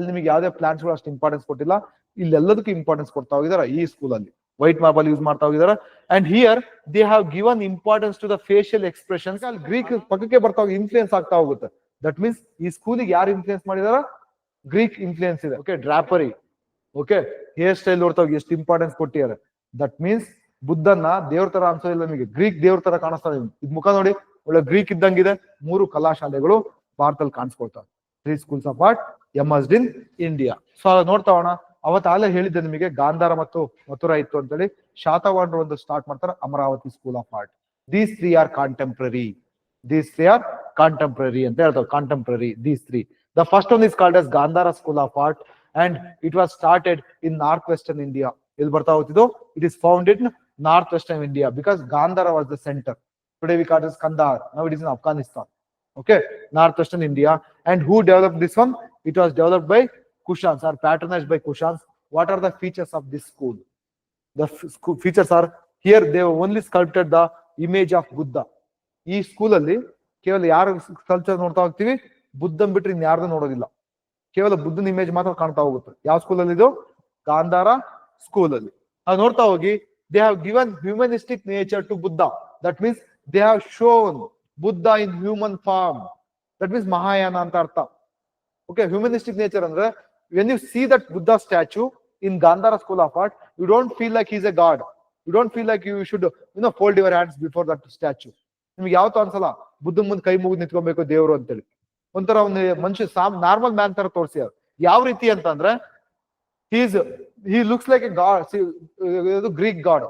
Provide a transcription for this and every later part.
ಅಲ್ಲಿ ನಿಮಗೆ ಯಾವ್ದೇ ಪ್ಲಾನ್ಸ್ಗಳು ಅಷ್ಟು ಇಂಪಾರ್ಟೆನ್ಸ್ ಕೊಟ್ಟಿಲ್ಲ. ಇಲ್ಲೆಲ್ಲದಕ್ಕೂ ಇಂಪಾರ್ಟೆನ್ಸ್ ಕೊಡ್ತಾ ಹೋಗಿದಾರೆ ಈ ಸ್ಕೂಲ್ ಅಲ್ಲಿ. ವೈಟ್ ಮಾರ್ಬಲ್ ಯೂಸ್ ಮಾಡ್ತಾ ಹೋಗಿದಾರೆ and here they have given importance to the facial expressions ಅಲ್ಲಿ ಗ್ರೀಕ್ ಪಕ್ಕಕ್ಕೆ ಬರ್ತಾ ಹೋಗಿ ಇನ್ಫ್ಲೂಯೆನ್ಸ್ ಆಗ್ತಾ ಹೋಗುತ್ತೆ. ದಟ್ ಮೀನ್ಸ್ ಈ ಸ್ಕೂಲಿಗೆ ಯಾರು ಇನ್ಫ್ಲೂಯೆನ್ಸ್ ಮಾಡಿದಾರ? ಗ್ರೀಕ್ ಇನ್ಫ್ಲೂಯೆನ್ಸ್ ಇದೆ. Okay drapery okay hair style ನೋಡ್ತಾ ಹೋಗಿ ಎಷ್ಟು ಇಂಪಾರ್ಟೆನ್ಸ್ ಕೊಟ್ಟಿದ್ದಾರೆ. ದಟ್ ಮೀನ್ಸ್ ಬುದ್ಧನ್ನ ದೇವ್ರ ತರ ಅನ್ಸೋದಿಲ್ಲ ನಿಮಗೆ. ಗ್ರೀಕ್ ದೇವ್ರ ತರ ಕಾಣಿಸ್ತಾ ಇದೆ ಇದ್ ಮುಖ ನೋಡಿ. ಒಳ್ಳೆ ಗ್ರೀಕ್ ಇದ್ದಂಗಿದೆ. ಮೂರು ಕಲಾಶಾಲೆಗಳು ಭಾರತದಲ್ಲಿ ಕಾಣಿಸ್ಕೊಳ್ತಾರೆ three schools of art emerged in India so ನೋಡ್ತಾ ಹೋಣ. ಅವತ್ತಾಗಲೇ ಹೇಳಿದ್ದೆ ನಿಮಗೆ, ಗಾಂಧಾರ ಮತ್ತು ಮಥುರಾ ಇತ್ತು ಅಂತೇಳಿ. ಶಾತವಾಂಡ್ರ ಒಂದು ಸ್ಟಾರ್ಟ್ ಮಾಡ್ತಾರೆ, Amaravati school of art these three are contemporary these three are contemporary ಅಂತ ಹೇಳ್ತಾರೆ contemporary these three the first one is called as Gandhara school of art and it was started in north western India ಇಲ್ಲಿ ಬರ್ತಾ ಹೋಗ್ತಿದ್ದು it is founded north western India because Gandhara was the centre today we call is Kandahar now it is in Afghanistan okay? North western india. And who developed this one? It was developed by kushans, or patronized by kushans. What are the features of this school? The f- school features are, here they have only sculpted the image of buddha. ಈ school ಅಲ್ಲಿ ಕೇವಲ ಯಾರು culture ನೋಡ್ತಾ ಹೋಗ್ತೀವಿ, ಬುದ್ಧನ್ ಬಿಟ್ರೆ ಇನ್ ಯಾರ್ದು ನೋಡೋದಿಲ್ಲ. ಕೇವಲ ಬುದ್ಧನ ಇಮೇಜ್ ಮಾತ್ರ ಕಾಣ್ತಾ ಹೋಗುತ್ತೆ. ಯಾವ ಸ್ಕೂಲ್ ಅಲ್ಲಿ ಇದು ಗಾಂಧಾರ ಸ್ಕೂಲ್ ಅಲ್ಲಿ. ನಾವು ನೋಡ್ತಾ ಹೋಗಿ they have given humanistic nature to Buddha that means they have shown Buddha in human form that means Mahayana ಅಂತ ಅರ್ಥ. ಓಕೆ ಹ್ಯೂಮನಿಸ್ಟಿಕ್ ನೇಚರ್ ಅಂದ್ರೆ when you see that Buddha statue in Gandhara school of art you don't feel like is a god you don't feel like you should you know fold your hands before that statue ನಿಮ್ಗೆ ಯಾವತ್ತೂ ಅನ್ಸಲ್ಲ? ಬುದ್ಧ ಮುಂದೆ ಕೈ ಮುಗಿದು ನಿಂತ್ಕೊಬೇಕು ದೇವರು ಅಂತೇಳಿ. ಒಂಥರ ಒಂದು ಮನುಷ್ಯ ಸಾಮ್, ನಾರ್ಮಲ್ ಮ್ಯಾನ್ ತರ ತೋರಿಸಿ ಯಾವ ರೀತಿ ಅಂತಂದ್ರೆ he's he looks like a god Greek god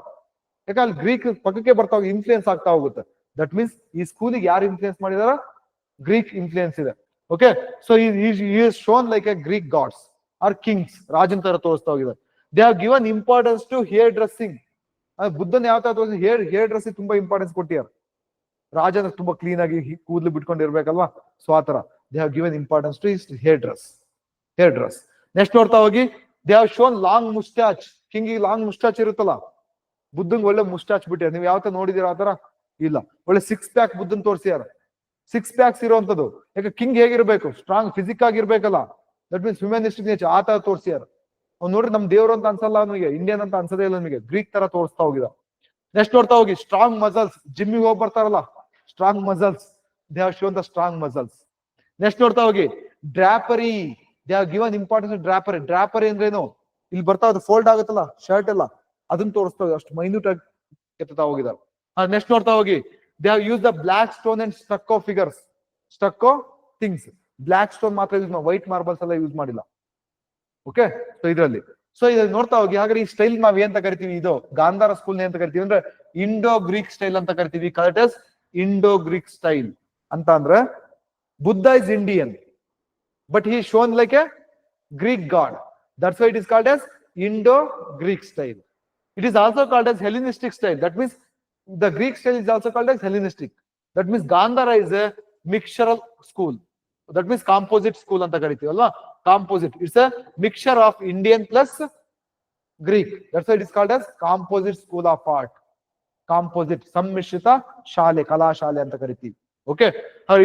ಯಾಕಂದ್ರೆ ಗ್ರೀಕ್ ಪಕ್ಕಕ್ಕೆ ಬರ್ತಾ ಇನ್ಫ್ಲೂಯೆನ್ಸ್ ಆಗ್ತಾ ಹೋಗುತ್ತೆ. ದಟ್ ಮೀನ್ಸ್ ಈ ಸ್ಕೂಲಿಗೆ ಯಾರು ಇನ್ಫ್ಲೂಯೆನ್ಸ್ ಮಾಡಿದಾರ ಗ್ರೀಕ್ ಇನ್ಫ್ಲೂಯೆನ್ಸ್ ಇದೆ. Okay so is shown like a Greek gods or kings Rajan ತರ ತೋರಿಸ್ತಾ ಹೋಗಿದ್ದಾರೆ they have given importance to hair dressing ಬುದ್ಧನ್ ಯಾವ ತರ ಹೇರ್ ಹೇರ್ ಡ್ರೆಸ್ಸಿಂಗ್ ತುಂಬಾ ಇಂಪಾರ್ಟೆನ್ಸ್ ಕೊಟ್ಟಿದ್ದಾರೆ. ರಾಜನ ತುಂಬಾ ಕ್ಲೀನ್ ಆಗಿ ಕೂದಲು ಬಿಟ್ಕೊಂಡು ಇರ್ಬೇಕಲ್ವಾ? ಸೊ ಆತರ they have given importance to is hair dress hair dress next ನೋಡ್ತಾ ಹೋಗಿ. They have shown long moustache ಕಿಂಗಿಗೆ long moustache ಇರುತ್ತಲ್ಲ? ಬುದ್ಧಂಗ್ ಒಳ್ಳೆ ಮುಸ್ಟಾಚ್ ಬಿಟ್ಟಿದ್ದಾರೆ. ನೀವು ಯಾವ ನೋಡಿದೀರ ಆತರ ಇಲ್ಲ. ಒಳ್ಳೆ ಸಿಕ್ಸ್ ಪ್ಯಾಕ್ ಬುದ್ಧನ್ ತೋರಿಸಿದಾರೆ ಸಿಕ್ಸ್ ಪ್ಯಾಕ್ಸ್ ಇರುವಂತದ್ದು. ಯಾಕೆ ಕಿಂಗ್ ಹೇಗಿರ್ಬೇಕು? ಸ್ಟ್ರಾಂಗ್ ಫಿಸಿಕ್ ಆಗಿರ್ಬೇಕಲ್ಲ. ದಟ್ ಮೀನ್ಸ್ ಹ್ಯೂಮನಿಸ್ಟಿಕ್ ನೇಚರ್ ಆ ತರ ತೋರಿಸ್ಯಾರ ಅವ್ನು ನೋಡ್ರಿ ನಮ್ ದೇವ್ರು ಅಂತ ಅನ್ಸಲ್ಲ ನಮಗೆ ಇಂಡಿಯನ್ ಅಂತ ಅನ್ಸದೇ ಇಲ್ಲ ನಮಗೆ. ಗ್ರೀಕ್ ತರ ತೋರಿಸ್ತಾ ಹೋಗಿದ. ನೆಕ್ಸ್ಟ್ ನೋಡ್ತಾ ಹೋಗಿ. ಸ್ಟ್ರಾಂಗ್ ಮಸಲ್ಸ್ ಜಿಮ್ಮಿಗೆ ಹೋಗಿ ಬರ್ತಾರಲ್ಲ strong muscles they have shown the strong muscles next ನೋಡ್ತಾ ಹೋಗಿ. Drapery they have given importance drapery drapery ಅಂದ್ರೆ ಏನು ಇಲ್ಲಿ ಬರ್ತಾ ಅದು ಫೋಲ್ಡ್ ಆಗುತ್ತಲ್ಲ? ಶರ್ಟ್ ಎಲ್ಲ. ಅದನ್ನ ತೋರಿಸ್ತಾ ಹೋಗಿ. ಅಷ್ಟು ಮೈನ್ಯೂಟ್ ಆಗಿ ಎತ್ತಾ ಹೋಗಿದ್ದಾರೆ ನೆಕ್ಸ್ಟ್ ನೋಡ್ತಾ ಹೋಗಿ. They have use the black stone and stucco figures stucco things black stone ಮಾತ್ರ ಯೂಸ್ ಮಾಡಿ ವೈಟ್ ಮಾರ್ಬಲ್ಸ್ ಎಲ್ಲ ಯೂಸ್ ಮಾಡಿಲ್ಲ. ಓಕೆ ಸೊ ಇದರಲ್ಲಿ. ಸೊ ಇದ್ರಲ್ಲಿ ನೋಡ್ತಾ ಹೋಗಿ, ಹಾಗಾದ್ರೆ ಈ ಸ್ಟೈಲ್ ನಾವ್ ಏನ್ ಕರಿತೀವಿ? ಇದು ಗಾಂಧಾರ ಸ್ಕೂಲ್ ಅಂತ ಕರಿತೀವಿ. ಅಂದ್ರೆ ಇಂಡೋ ಗ್ರೀಕ್ ಸ್ಟೈಲ್ ಅಂತ ಕರಿತೀವಿ. Correct as Indo Greek style ಅಂತ ಅಂದ್ರೆ Buddha is Indian but he shown like a Greek god that's why it is called as Indo Greek style it is also called as Hellenistic style that means the Greek style is also called as Hellenistic. That means Gandhara is a mixtural school. That means composite school ಅಂತ ಕರಿತೀವಿ ಅಲ್ವಾ composite it's a mixer of Indian plus Greek that's it is called as composite school of art composite ಸಮ್ಮಿಶ್ರಿತ ಶಾಲೆ ಕಲಾ ಶಾಲೆ ಅಂತ ಕರಿತೀವಿ okay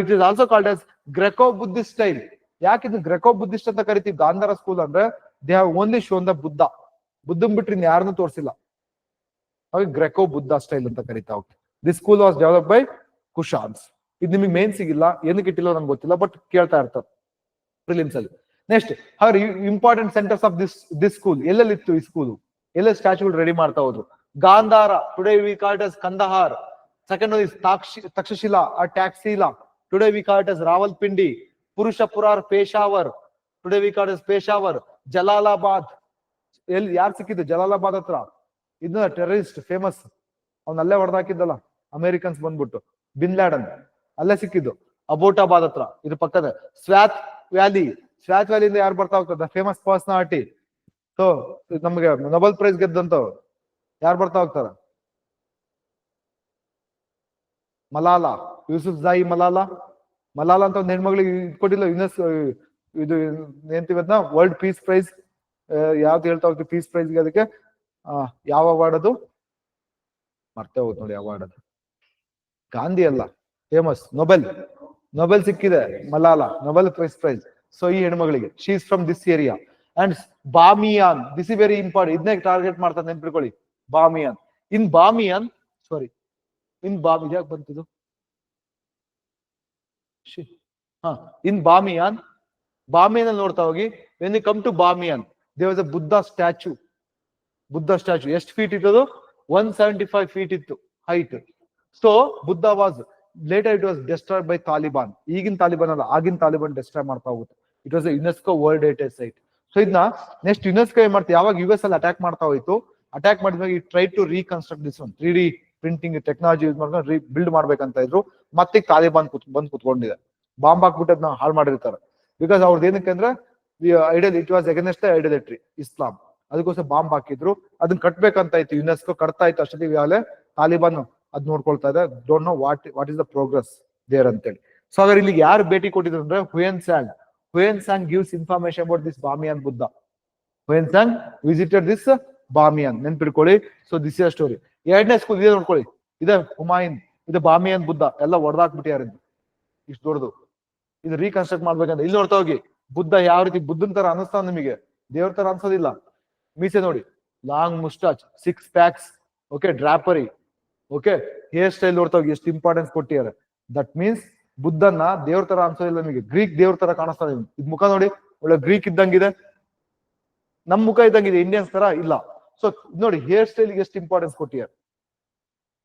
it is also called as Greco Buddhist style ಯಾಕೆ ಇದು ಗ್ರೆಕೋ ಬುದ್ಧಿಸ್ಟ್ ಅಂತ ಕರಿತೀವಿ ಗಾಂಧಾರ ಸ್ಕೂಲ್ ಅಂದ್ರೆ they have only shown the Buddha ಬುದ್ಧನ್ ಬಿಟ್ರೆ ಇನ್ ಯಾರನ್ನೂ ತೋರಿಸಿಲ್ಲ ಹಾಗೆ ಗ್ರೆಕೋ ಬುದ್ಧ ಸ್ಟೈಲ್ ಅಂತ ಕರಿತಾ ಹೋಗ್ತೀವಿ this school was develop by Kushans ಇದು ನಿಮಗೆ ಮೇನ್ ಸಿಗಿಲ್ಲ, ಏನಕ್ಕೆ ಇಟ್ಟಿಲ್ಲ ನಂಗೆ ಗೊತ್ತಿಲ್ಲ ಬಟ್ ಕೇಳ್ತಾ ಇರ್ತಾರೆ ಪ್ರಿಲಿಮ್ಸ್ ಅಲ್ಲಿ. ನೆಕ್ಸ್ಟ್ ಹಾಗೆ important centres of this this school ಎಲ್ಲೆಲ್ಲಿತ್ತು ಈ ಸ್ಕೂಲ್ ಎಲ್ಲ ಸ್ಟ್ಯಾಚ್ಯೂಗಳು ರೆಡಿ ಮಾಡ್ತಾ ಹೋದ್ರು? Gandhara today we call as Kandahar second is Takshashila ಆ Taxila today we call as Rawalpindi ಪುರುಷಪುರಾರ್ Peshawar today we call Peshawar Jalalabad ಎಲ್ಲಿ ಯಾರು ಸಿಕ್ಕಿದ್ದು? ಜಲಾಲಾಬಾದ್ ಹತ್ರ. ಇದನ್ನ ಟೆರರಿಸ್ಟ್ ಫೇಮಸ್ ಅವ್ನ ಅಲ್ಲೇ ಹೊಡೆದಾಕಿದ್ದಲ್ಲ ಅಮೆರಿಕನ್ಸ್ ಬಂದ್ಬಿಟ್ಟು. ಬಿನ್ ಲ್ಯಾಡನ್ ಅಲ್ಲೇ ಸಿಕ್ಕಿದ್ದು. ಅಬೋಟಾಬಾದ್ ಹತ್ರ, ಇದ್ರ ಪಕ್ಕದ. ಸ್ವಾತ್ ವ್ಯಾಲಿ ಸ್ವಾತ್ ವ್ಯಾಲಿಯಿಂದ ಯಾರು ಬರ್ತಾ ಹೋಗ್ತದ? ಫೇಮಸ್ ಪರ್ಸನಾಲಿಟಿ ಸೊ ನಮ್ಗೆ ನೊಬೆಲ್ ಪ್ರೈಸ್ ಗೆದ್ದಂತವ್ರು. ಯಾರು ಬರ್ತಾ ಹೋಗ್ತಾರ? ಮಲಾಲಾ. ಯೂಸುಫ್ ಜಾಯಿ ಮಲಾಲಾ. ಮಲಾಲಾ ಅಂತ ಒಂದು ಹೆಣ್ಮಗಳಿಗೆ ಇದ್ ಕೊಟ್ಟಿಲ್ಲ ಯುನೆಸ್ ಇದು ಏನಂತೀವಿ ವರ್ಲ್ಡ್ ಪೀಸ್ ಪ್ರೈಸ್ ಯಾವ್ದು ಹೇಳ್ತಾ ಹೋಗ್ತೀವಿ? ಪೀಸ್ ಪ್ರೈಸ್ಗೆ ಅದಕ್ಕೆ. ಯಾವ ಅವಾರ್ಡ್ ಅದು? ಮರ್ತೇ ಹೋಗುತ್ತೆ ನೋಡಿ ಅವಾರ್ಡ್ ಅದು. ಗಾಂಧಿ ಅಲ್ಲ ಫೇಮಸ್ ನೊಬೆಲ್ ನೊಬೆಲ್ ಸಿಕ್ಕಿದೆ, Malala Nobel prize prize so ಈ ಹೆಣ್ಮಗಳಿಗೆ she's from this area and Bamiyan this is very important ಇದನ್ನೇ ಟಾರ್ಗೆಟ್ ಮಾಡ್ತಾರೆ, ನೆನ್ಪಿಟ್ಕೊಳ್ಳಿ. ಬಾಮಿಯಾನ್ ಇನ್ ಬಾಮಿಯಾನ್ ಸಾರಿ ಇನ್ ಬಾಮಿ ಯಾಕೆ ಬಂತಿದು ಹಾ ಇನ್ ಬಾಮಿಯಾನ್ ಬಾಮಿಯನ್ ನೋಡ್ತಾ ಹೋಗಿ when you come to Bamiyan there was a Buddha statue Buddha statue. ಎಷ್ಟು ಫೀಟ್ ಇತ್ತು ಒನ್ ಸೆವೆಂಟಿ ಫೈವ್ ಫೀಟ್ ಇತ್ತು height so Buddha was later it was destroy by Taliban ಈಗಿನ ತಾಲಿಬಾನ್ ಅಲ್ಲ, ಆಗಿನ ತಾಲಿಬಾನ್ ಡೆಸ್ಟ್ರಾಯ್ ಮಾಡ್ತಾ ಹೋಗುತ್ತೆ. It was UNESCO world heritage site so ಇದನ್ನ next UNESCO ಏನ್ ಮಾಡ್ತೀವಿ ಯಾವಾಗ ಯು ಎಸ್ ಅಲ್ಲಿ ಅಟ್ಯಾಕ್ ಮಾಡ್ತಾ ಹೋಯ್ತು? ಅಟ್ಯಾಕ್ ಮಾಡಿದಾಗ ಈ try to reconstruct this one three D printing technology use ಮಾಡ್ಕೊಂಡು ರೀ ಬಿಲ್ಡ್ ಮಾಡ್ಬೇಕಂತ ಇದ್ರು. ಮತ್ತೆ ತಾಲಿಬಾನ್ ಕುತ್, ಬಂದ್ ಕುತ್ಕೊಂಡಿದೆ. ಬಾಂಬ್ ಹಾಕ್ಬಿಟ್ಟು ಅದನ್ನ ಹಾಳು ಮಾಡಿರ್ತಾರೆ. ಬಿಕಾಸ್ ಅವ್ರದ್ದು ಏನಕ್ಕೆ ಅಂದ್ರೆ ideal it was against idolatry Islam ಅದಕ್ಕೋಸ್ಕರ ಬಾಂಬ್ ಹಾಕಿದ್ರು. ಅದನ್ನ ಕಟ್ಬೇಕಂತ ಇತ್ತು ಯುನೆಸ್ಕೋ ಕಟ್ತಾ ಇತ್ತು ಅಷ್ಟೊತ್ತಿಗೆ ಈಗಾಗಲೇ ತಾಲಿಬಾನ್ ಅದ್ ನೋಡ್ಕೊಳ್ತಾ ಇದೆ. Don't know what what is the progress there ಅಂತೇಳಿ. ಸೊ ಹಾಗಾದ್ರೆ ಇಲ್ಲಿ ಯಾರು ಭೇಟಿ ಕೊಟ್ಟಿದ್ರು ಅಂದ್ರೆ Hiuen Tsang. Hiuen Tsang gives information about this Bamiyan Buddha. Hiuen Tsang visited this Bamiyan. ನೆನ್ಪಿಡ್ಕೊಳ್ಳಿ so this is story ಎರಡನೇ ಸ್ಕೂಲ್ ಇದೆ ನೋಡ್ಕೊಳ್ಳಿ. ಇದೆ ಹುಮಾಯಿನ್. ಇದು ಬಾಮಿಯಾನ್ ಬುದ್ಧ. ಎಲ್ಲ ಹೊಡೆದಾಕ್ಬಿಟ್ಟಿಯಾರಿದ್ದು ಇಷ್ಟು ದೊಡ್ಡದು. ಇದು ರೀಕನ್ಸ್ಟ್ರಕ್ಟ್ ಮಾಡ್ಬೇಕಂತ. ಇಲ್ಲಿ ನೋಡ್ತಾ ಹೋಗಿ. ಬುದ್ಧ ಯಾವ ರೀತಿ ಬುದ್ಧನ್ ತರ ಅನಿಸ್ತಾನ ನಿಮಗೆ? ದೇವ್ರ ತರ ಅನ್ಸೋದಿಲ್ಲ ಮೀಸೆ ನೋಡಿ. Long moustache six packs okay drapery okay hairstyle ನೋಡ್ತಾ ಹೋಗಿ ಎಷ್ಟು ಇಂಪಾರ್ಟೆನ್ಸ್ ಕೊಟ್ಟಿದ್ದಾರೆ. ದಟ್ ಮೀನ್ಸ್ ಬುದ್ಧನ್ನ ದೇವ್ರ ತರ ಅನ್ಸೋದಿಲ್ಲ ನಿಮಗೆ. ಗ್ರೀಕ್ ದೇವ್ರ ತರ ಕಾಣಿಸ್ತಾ ಇದೆ ಮುಖ ನೋಡಿ, ಒಳ್ಳೆ ಗ್ರೀಕ್ ಇದ್ದಂಗಿದೆ. ನಮ್ ಮುಖ ಇದ್ದಂಗಿದೆ ಇಂಡಿಯನ್ಸ್ ತರ ಇಲ್ಲ. ಸೊ ನೋಡಿ ಹೇರ್ ಸ್ಟೈಲ್ ಎಷ್ಟು ಇಂಪಾರ್ಟೆನ್ಸ್ ಕೊಟ್ಟಿದ್ದಾರೆ.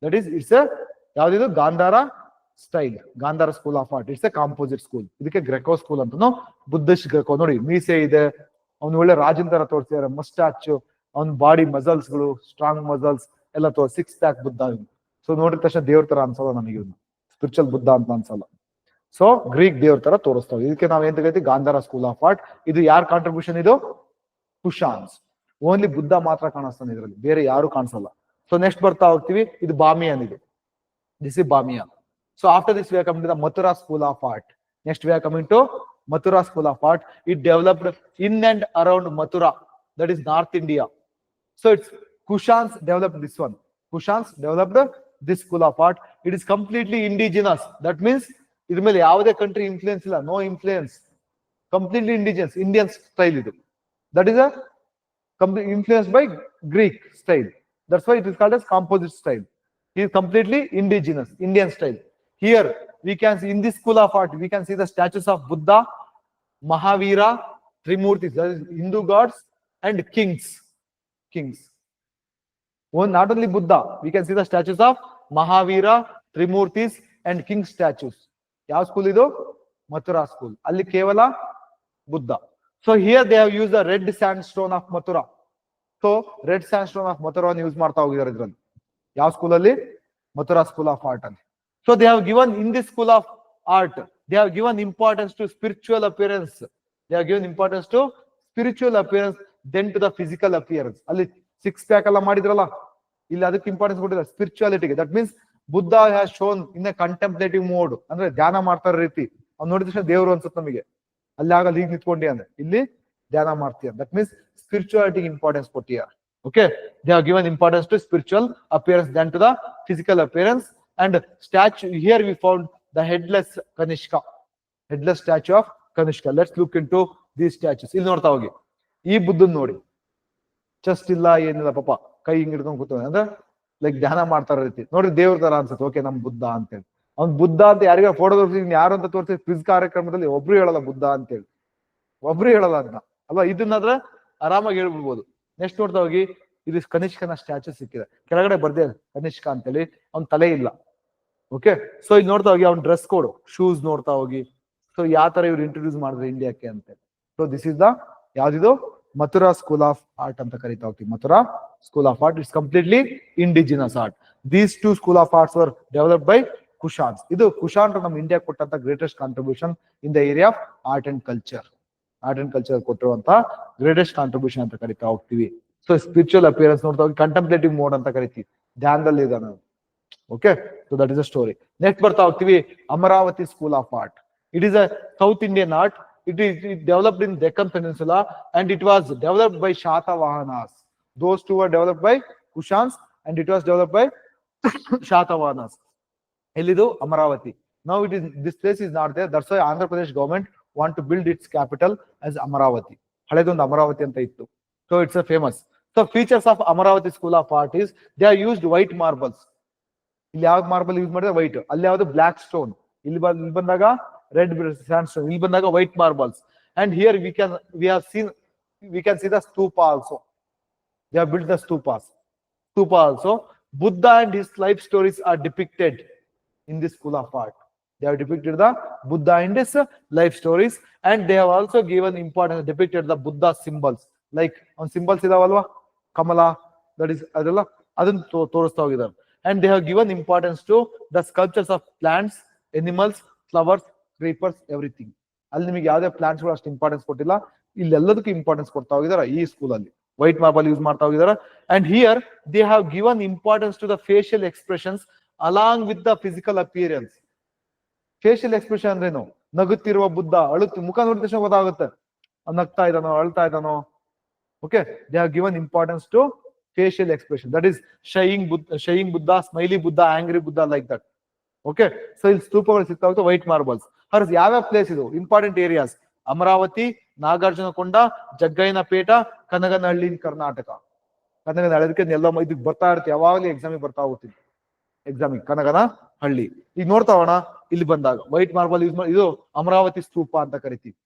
That is it's a ಯಾವ್ದಿದು Gandhara style Gandhara school of art it's a composite school ಇದಕ್ಕೆ ಗ್ರೆಕೋ ಸ್ಕೂಲ್ ಅಂತ ಬುದ್ಧಿಸ್ಟ್ ಗ್ರೆಕೋ ನೋಡಿ, ಮೀಸೆ ಇದೆ ಅವ್ನು ಒಳ್ಳೆ ರಾಜನ್ ತರ ತೋರಿಸಿದ್ದಾರೆ ಮಸ್ಟಾಚ್ ಅವ್ನ ಬಾಡಿ ಮಸಲ್ಸ್ಗಳು ಸ್ಟ್ರಾಂಗ್ ಮಸಲ್ಸ್ ಎಲ್ಲ ತೋ ಸಿಕ್ಸ್ ಪ್ಯಾಕ್ ಬುದ್ಧ ಸೊ ನೋಡಿದ ತಕ್ಷಣ ದೇವ್ರ ತರ ಅನ್ಸಲ್ಲ ನನಗೆ ಇವನು. ಸ್ಪಿರಿಚುವಲ್ ಬುದ್ಧ ಅಂತ ಅನ್ಸಲ್ಲ. ಸೊ ಗ್ರೀಕ್ ದೇವ್ರ ತರ ತೋರಿಸ್ತಾವೆ. ಇದಕ್ಕೆ ನಾವ್ ಏನ್ ತಗೋತೀವಿ ಗಾಂಧಾರ ಸ್ಕೂಲ್ ಆಫ್ ಆರ್ಟ್ ಇದು ಯಾರ್ ಕಾಂಟ್ರಿಬ್ಯೂಷನ್ ಇದು? ಕುಶಾನ್ಸ್ ಓನ್ಲಿ ಬುದ್ಧ ಮಾತ್ರ ಕಾಣಿಸ್ತಾನೆ ಇದರಲ್ಲಿ. ಬೇರೆ ಯಾರು ಕಾಣಿಸಲ್ಲ. ಸೊ ನೆಕ್ಸ್ಟ್ ಬರ್ತಾ ಹೋಗ್ತೀವಿ. ಇದು ಬಾಮಿಯಾನ್ ಇದು. This is Bamiyan. So after this we are coming to the Mathura school of art next we are coming to Mathura school of art it developed in and around Mathura that is north India so it's Kushans developed this one Kushans developed this school of art it is completely indigenous that means ಇದ್ರ ಮೇಲೆ ಯಾವುದೇ country influence ಇಲ್ಲ no influence completely indigenous Indian style ಇದು that is a complete influenced by Greek style. That's why it is called as composite style. He is completely indigenous, Indian style. Here we can see in this school of art, we can see the statues of Buddha, Mahavira, Trimurtis, that is Hindu gods and kings. Kings. One, not only Buddha, we can see the statues of Mahavira, Trimurtis and king statues. ಯಾವ school ಇದು Mathura school ಅಲ್ಲಿ ಕೇವಲ Buddha so here they have use the red sandstone of Mathura so red of mathura of martta ಮಾಡ್ತಾ ಹೋಗಿದ್ದಾರೆ ಇದ್ರಲ್ಲಿ ಯಾವ ಸ್ಕೂಲಲ್ಲಿ Mathura school of art ಅಲ್ಲಿ so they have given in this school of art they have given importance to spiritual appearance they have given importance to spiritual appearance than to the physical appearance ಅಲ್ಲಿ six pack ಎಲ್ಲ ಮಾಡಿದ್ರಲ್ಲ, ಇಲ್ಲಿ ಅದಕ್ಕೆ importance ಕೊಟ್ಟಿದ್ದಾರೆ ಸ್ಪಿರಿಚುವಾಲಿಟಿಗೆ that means Buddha has shown in a contemplative mode ಅಂದ್ರೆ ಧ್ಯಾನ ಮಾಡ್ತಾ ಇರೋ ರೀತಿ. ಅವ್ನು ನೋಡಿದ ತಕ್ಷಣ ದೇವರು ಅನ್ಸುತ್ತೆ ನಮಗೆ. ಅಲ್ಲಿ ಆಗಲ್ಲ ಈಗ ನಿಂತ್ಕೊಂಡಿ ಅಂದ್ರೆ ಇಲ್ಲಿ ಧ್ಯಾನ ಮಾಡ್ತೀಯ ದಟ್ ಮೀನ್ಸ್ ಸ್ಪಿರಿಚುವಾಲಿಟಿಗೆ importance ಕೊಟ್ಟಿಯ. Okay they have given importance to spiritual appearance than to the physical appearance statue here we found the headless Kanishka headless statue of Kanishka let's look into the statues ಇಲ್ಲಿ ನೋಡ್ತಾ ಹೋಗಿ. ಈ ಬುದ್ಧನ್ ನೋಡಿ. Chest ಇಲ್ಲ, ಏನಿಲ್ಲ, ಪಾಪ. ಕೈ ಹಿಂಗ್ ಹಿಡ್ಕೊಂಡ್ ಕೂತ್ಕೊಂಡ್ ಅಂದ್ರೆ ಲೈಕ್ ಧ್ಯಾನ ಮಾಡ್ತಾರ ರೀತಿ. ನೋಡಿ ದೇವ್ರ ತರ ಅನ್ಸುತ್ತೆ. ಓಕೆ ನಮ್ ಬುದ್ಧ ಅಂತೇಳಿ. ಅವ್ನ್ ಬುದ್ಧ ಅಂತ ಯಾರಿಗ ಫೋಟೋ ತೋರಿಸಿ ಯಾರು ಅಂತ ತೋರಿಸಿ ಕ್ವಿಜ್ ಕಾರ್ಯಕ್ರಮದಲ್ಲಿ ಒಬ್ರು ಹೇಳಲ್ಲ ಬುದ್ಧ ಅಂತೇಳಿ. ಒಬ್ರು ಹೇಳಲ್ಲ ಅಂತ. ಅಲ್ವಾ? ಇದನ್ನಾದ್ರೆ ಆರಾಮಾಗಿ ಹೇಳ್ಬಿಡ್ಬೋದು. ನೆಕ್ಸ್ಟ್ ನೋಡ್ತಾ ಹೋಗಿ. ಇದು ಕನಿಷ್ಕನ ಸ್ಟ್ಯಾಚು ಸಿಕ್ಕಿದೆ. ಕೆಳಗಡೆ ಬರ್ದೇ ಕನಿಷ್ಕ ಅಂತೇಳಿ, ಅವ್ನ ತಲೆ ಇಲ್ಲ. ಓಕೆ ಸೊ ಇಲ್ಲಿ ನೋಡ್ತಾ ಹೋಗಿ, ಅವ್ನ ಡ್ರೆಸ್ ಕೋಡು ಶೂಸ್ ನೋಡ್ತಾ ಹೋಗಿ. ಸೊ ಯಾವ ತರ ಇವ್ರು ಇಂಟ್ರೊಡ್ಯೂಸ್ ಮಾಡಿದ್ರೆ ಇಂಡಿಯಾಕ್ಕೆ ಅಂತ ಸೊ ದಿಸ್ ಇಸ್ ದ ಯಾವ್ದಿದು? ಮಥುರಾ ಸ್ಕೂಲ್ ಆಫ್ ಆರ್ಟ್ ಅಂತ ಕರಿತಾ ಹೋಗ್ತೀವಿ. Mathura school of art it's completely indigenous art these two school of arts were develop by Kushans ಇದು ಕುಶಾನ್ ನಮ್ಮ ಇಂಡಿಯಾ ಕೊಟ್ಟಂತ greatest contribution in the area of art and culture art and culture ಕೊಟ್ಟಿರುವಂತ greatest contribution ಅಂತ ಕರಿತಾ ಹೋಗ್ತೀವಿ. So spiritual appearance ನೋಡ್ತಾ ಹೋಗಿ ಕಂಟೆಂಪ್ಲೇಟಿವ್ mode ಅಂತ ಕರಿತೀವಿ. ಧ್ಯಾನದಲ್ಲಿ ಇದ್ದಾನೆ okay so that is a story next ಬರ್ತಾ ಹೋಗ್ತೀವಿ, Amaravati school of art it is a south Indian art it it developed in Deccan Peninsula and it was developed by Shatavahanas. Those two were developed by Kushans and it was developed by Shatavahanas. ಎಲ್ಲಿದು? ಅಮರಾವತಿ. ನಾವು it is this place is not there that's why government want to build it's capital as Amaravati. ಹಳೆದೊಂದು Amaravati ಅಂತ ಇತ್ತು. So it's a famous so features of Amaravati school of art is they are used white marbles ಇಲ್ಲಿ ಯಾವ್ದು marble use ಮಾಡಿದ್ರೆ white ಅಲ್ಲಿ ಯಾವ್ದು block stone ಇಲ್ಲಿ ಬಂದ್ ಇಲ್ಲಿ ಬಂದಾಗ ರೆಡ್ ಸ್ಯಾಂಡ್ ಸ್ಟೋನ್ ಇಲ್ಲಿ ಬಂದಾಗ white marbles and here we can we have seen we can see the stupa also they have built the stupas stupa also buddha and his life stories are depicted in this school of art they have depicted the buddha and his uh, life stories and they have also given importance depicted the buddha symbols like on symbols ಇದಾವಲ್ವಾ Kamala that is ಅದೆಲ್ಲ ಅದನ್ನ ತೋರಿಸ್ತಾ ಹೋಗಿದ್ದಾರೆ. And they have given importance to the sculptures of plants animals flowers creepers everything ಅಲ್ಲಿ ನಿಮಗೆ ಯಾವುದೇ ಪ್ಲಾಂಟ್ಸ್ಗಳು ಅಷ್ಟು importance ಕೊಟ್ಟಿಲ್ಲ. ಇಲ್ಲೆಲ್ಲದಕ್ಕೂ importance ಕೊಡ್ತಾ ಹೋಗಿದ್ದಾರೆ ಈ ಸ್ಕೂಲ್ ಅಲ್ಲಿ. ವೈಟ್ ಮಾರ್ಬಲ್ ಯೂಸ್ ಮಾಡ್ತಾ ಹೋಗಿದ್ದಾರೆ. And here they have given importance to the facial expressions along with the physical appearance facial expression ಅಂದ್ರೇನು? ನಗುತ್ತಿರುವ ಬುದ್ಧ ಅಳುತ್ತಿ ಮುಖ ನೋಡಿದ ತಕ್ಷಣ ಗೊತ್ತಾಗುತ್ತೆ. ನಗ್ತಾ ಇದ್ದಾನೋ, ಅಳ್ತಾ ಇದ್ದಾನೋ? Okay they have given importance to facial expression. That is shying Buddha shying Buddha smiley Buddha angry Buddha like that. Okay so ಇಲ್ಲಿ ಸ್ತೂಪಗಳು ಸಿಗ್ತಾ ವೈಟ್ ಮಾರ್ಬಲ್ಸ್ ಹರ್ಸ್, ಯಾವ್ಯಾವ ಪ್ಲೇಸ್ ಇದು? Important areas Amaravati Nagarjunakonda Jaggayyapeta Kanaganahalli, Karnataka. Kanaganahalli ಅದಕ್ಕೆ ಎಲ್ಲ ಇದಕ್ಕೆ ಬರ್ತಾ ಇರುತ್ತೆ. ಯಾವಾಗಲೂ ಎಕ್ಸಾಮಿಗೆ ಬರ್ತಾ ಹೋಗ್ತೀನಿ. ಎಕ್ಸಾಮಿಗೆ ಕನಗನ ಹಳ್ಳಿ ಈಗ ನೋಡ್ತಾ ಹೋಗೋಣ. ಇಲ್ಲಿ ಬಂದಾಗ ವೈಟ್ ಮಾರ್ಬಲ್ ಯೂಸ್ ಮಾಡಿ ಇದು ಅಮರಾವತಿ ಸ್ತೂಪ ಅಂತ ಕರಿತೀವಿ.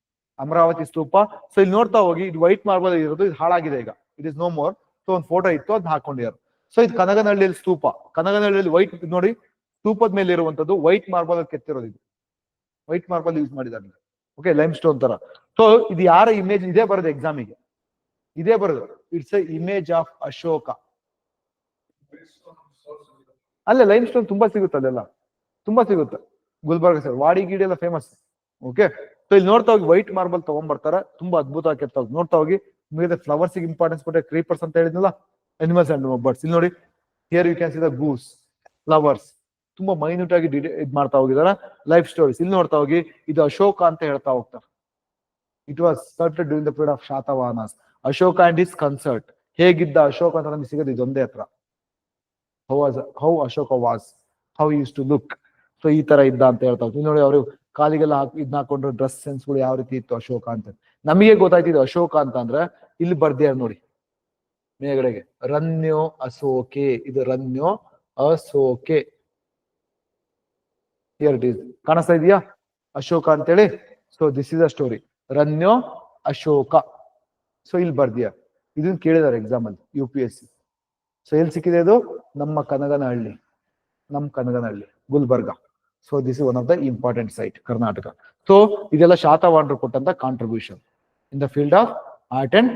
ಅಮರಾವತಿ ಸ್ತೂಪ. ಸೊ ಇಲ್ಲಿ ನೋಡ್ತಾ ಹೋಗಿ, ಇದು ವೈಟ್ ಮಾರ್ಬಲ್ ಇರೋದು, ಇದು ಹಾಳಾಗಿದೆ ಈಗ. It is no more so ಒಂದು ಫೋಟೋ ಇತ್ತು ಅದನ್ನ ಹಾಕೊಂಡಿದ್ದಾರೆ. ಸೊ ಇದು ಕನಗನಹಳ್ಳಿಯಲ್ಲಿ ಸ್ತೂಪ. ಕನಗನಹಳ್ಳಿಯಲ್ಲಿ ವೈಟ್ ನೋಡಿ, ಸ್ತೂಪದ ಮೇಲೆ ಇರುವಂತದ್ದು ವೈಟ್ ಮಾರ್ಬಲ್ ಕೆತ್ತಿರೋದು ಇದು. ವೈಟ್ ಮಾರ್ಬಲ್ ಯೂಸ್ ಮಾಡಿದ್ದಾರೆ ಓಕೆ ಲೈಮ್ ಸ್ಟೋನ್ ತರ. ಸೊ ಇದು ಯಾರ ಇಮೇಜ್ ಇದೇ ಬರೋದು ಎಕ್ಸಾಮಿಗೆ ಇದೇ ಬರೋದು. It's a image of Ashoka ಅಲ್ಲೇ ಲೈಮ್ ಸ್ಟೋನ್ ತುಂಬಾ ಸಿಗುತ್ತೆ ಅಲ್ಲೆಲ್ಲ. ತುಂಬಾ ಸಿಗುತ್ತೆ. ಗುಲ್ಬರ್ಗ ಸರ್ ವಾಡಿ ಗೀಡಿ ಎಲ್ಲ ಫೇಮಸ್ ಓಕೆ ಸೊ ಇಲ್ಲಿ ನೋಡ್ತಾ ಹೋಗಿ ವೈಟ್ ಮಾರ್ಬಲ್ ತಗೊಂಡ್ಬರ್ತಾರೆ. ತುಂಬಾ ಅದ್ಭುತವಾಗಿ ಕೆತ್ತ ನೋಡ್ತಾ ಹೋಗಿ ಮಿಗದ ಫ್ಲವರ್ಸ್ ಇಂಪಾರ್ಟೆನ್ಸ್ ಕೊಟ್ಟೆ ಕ್ರೀಪರ್ಸ್ ಅಂತ ಹೇಳಿದ್ನಲ್ಲ ಅನಿಮಲ್ಸ್ ಅಂಡ್ ಬರ್ಡ್ಸ್ ಇಲ್ಲಿ ನೋಡಿ here you can see the goose flowers ತುಂಬಾ ಮೈನ್ಯೂಟ್ ಆಗಿ ಇದ್ ಮಾಡ್ತಾ ಹೋಗಿದಾರ ಲೈಫ್ ಸ್ಟೋರೀಸ್ ಇಲ್ಲಿ ನೋಡ್ತಾ ಹೋಗಿ, ಇದು ಅಶೋಕ ಅಂತ ಹೇಳ್ತಾ ಹೋಗ್ತಾರೆ. It was started during the period of Satavahanas Ashoka and is consort ಹೇಗಿದ್ದ Ashoka ಅಂತ ನಮ್ಗೆ ಸಿಗೋದು ಇದೊಂದೇ ಹತ್ರ. How was how Ashoka was how used to look so ಈ ತರ ಇದ್ದ ಅಂತ ಹೇಳ್ತಾ ಹೋಗ್ತೀವಿ ನೋಡಿ, ಅವರು ಕಾಲಿಗೆಲ್ಲ ಹಾಕಿ ಇದನ್ನ ಹಾಕೊಂಡ್ರೆ ಡ್ರೆಸ್ ಸೆನ್ಸ್ಗಳು ಯಾವ ರೀತಿ ಇತ್ತು ಅಶೋಕ ಅಂತ. ನಮಗೆ ಗೊತ್ತಾಯ್ತಿದ್ದು ಅಶೋಕ ಅಂತ ಅಂದ್ರೆ ಇಲ್ಲಿ ಬರ್ದಿಯ ನೋಡಿ. ಮೇಗಡೆಗೆ ರನ್ಯೋ ಅಶೋಕೆ. ಇದು ರನ್ಯೋ ಹಿಯರ್ ಇಟ್ ಈಸ್ ಕಾಣಿಸ್ತಾ ಇದೆಯಾ? ಅಶೋಕ ಅಂತೇಳಿ. So this is a story ರನ್ಯೋ Ashoka. So ಇಲ್ಲಿ ಬರ್ದಿಯಾ? ಇದನ್ನ ಕೇಳಿದಾರೆ ಎಕ್ಸಾಮ್ ಅಲ್ಲಿ U P S C so ಎಲ್ಲಿ ಸಿಕ್ಕಿದೆ ಅದು? ನಮ್ಮ ಕನಗನಹಳ್ಳಿ. ನಮ್ಮ Kanaganahalli, Gulbarga. So this is one of the important site Karnataka so ಇದೆಲ್ಲ ಶಾತವಾಹನರು ಕೊಟ್ಟಂತ contribution in the field of art and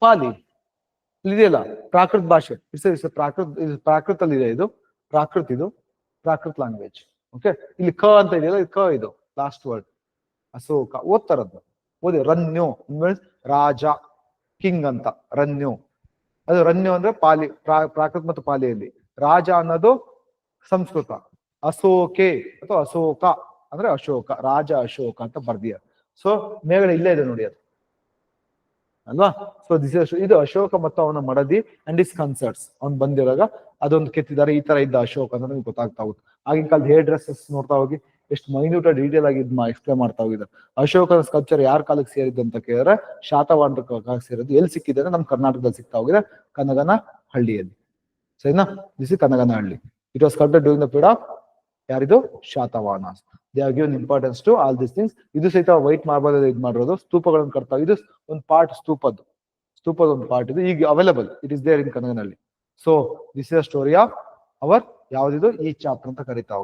Pali ಇದೆಯಲ್ಲ ಪ್ರಾಕೃತ ಭಾಷೆ ಇಟ್ಸ್ ಇಟ್ಸ್ ಪ್ರಾಕೃತ ಇದು ಪ್ರಾಕೃತಲ್ಲಿ ಇದೆ ಇದು ಪ್ರಾಕೃತ್ ಇದು ಪ್ರಾಕೃತ್ ಲ್ಯಾಂಗ್ವೇಜ್ ಓಕೆ ಇಲ್ಲಿ ಕ ಅಂತ ಇದೆಯಲ್ಲ, ಇದು ಕ ಇದು. ಲಾಸ್ಟ್ ವರ್ಡ್ ಅಶೋಕ ಓದ್ತಾರದ್ದು. ಓದಿ ರನ್ಯೋ ಮೀನ್ಸ್ ರಾಜ ಕಿಂಗ್ ಅಂತ. ರನ್ಯೋ ಅದು ರನ್ಯೋ ಅಂದ್ರೆ ಪಾಲಿ, ಪ್ರಾ- ಪ್ರಾಕೃತ್ ಮತ್ತು ಪಾಲಿಯಲ್ಲಿ. ರಾಜ ಅನ್ನೋದು ಸಂಸ್ಕೃತ. ಅಶೋಕೆ ಅಥವಾ ಅಶೋಕ ಅಂದ್ರೆ ಅಶೋಕ, ರಾಜ ಅಶೋಕ ಅಂತ ಬರ್ದಿಯ. ಸೊ ಮೇಗಡೆ ಇಲ್ಲೇ ಇದೆ ನೋಡಿ ಅದು. ಅಲ್ವಾ? ಸೊ ದಿಸ್ ಇದು ಅಶೋಕ ಮತ್ತು ಅವನ ಮಡದಿ ಅಂಡ್ ಇಸ್ ಕನ್ಸರ್ಟ್ಸ್ ಅವ್ನು ಬಂದಿರುವಾಗ ಅದೊಂದು ಕೆತ್ತಿದ್ದಾರೆ, ಈ ತರ ಇದ್ದ ಅಶೋಕ ಅಂತ ನಮ್ಗೆ ಗೊತ್ತಾಗ್ತಾ ಹೋಗುತ್ತೆ ಆಗಿನ ಕಾಲದ ಹೇರ್ ಡ್ರೆಸ್ಸಸ್ ನೋಡ್ತಾ ಹೋಗಿ, ಎಷ್ಟು ಮೈನ್ಯೂಟ್ ಡೀಟೇಲ್ ಆಗಿ ಇದ್ ಎಕ್ಸ್ಪ್ಲೇನ್ ಮಾಡ್ತಾ ಹೋಗಿದ್ದಾರೆ. ಅಶೋಕನ ಸ್ಕಲ್ಪ್ಚರ್ ಯಾರ ಕಾಲಕ್ಕೆ ಸೇರಿದ್ದು ಅಂತ ಕೇಳಿದ್ರೆ ಶಾತವಾಂಡ್ರ ಕಾಲಕ್ಕೆ ಸೇರಿದ್ದು. ಎಲ್ಲಿ ಸಿಕ್ಕಿದೆ ಅಂದ್ರೆ ನಮ್ಮ ಕರ್ನಾಟಕದಲ್ಲಿ ಸಿಗ್ತಾ ಹೋಗಿದೆ ಕನಗನ ಹಳ್ಳಿಯಲ್ಲಿ ಸರಿನಾ? This is Kanaganahalli it was ಕಲ್ಟೆಡ್ during the period of ಯಾರಿದು? Satavahana. They are given importance to all this things ಇದು ಸಹಿತ ವೈಟ್ ಮಾರ್ಬಲ್ ಇದು ಮಾಡಿರೋದು. ಸ್ತೂಪಗಳನ್ನು ಕಟ್ತಾ ಇದು ಒಂದು ಪಾರ್ಟ್ ಸ್ತೂಪದ್ದು. ಸ್ತೂಪದ ಒಂದು ಪಾರ್ಟ್ ಇದು. ಈಗ available it is there in ಕನಗನಲ್ಲಿ so this is story of our ಯಾವ್ದಿದು? ಈ ಚಾಪ್ಟರ್ ಅಂತ ಕರಿತಾ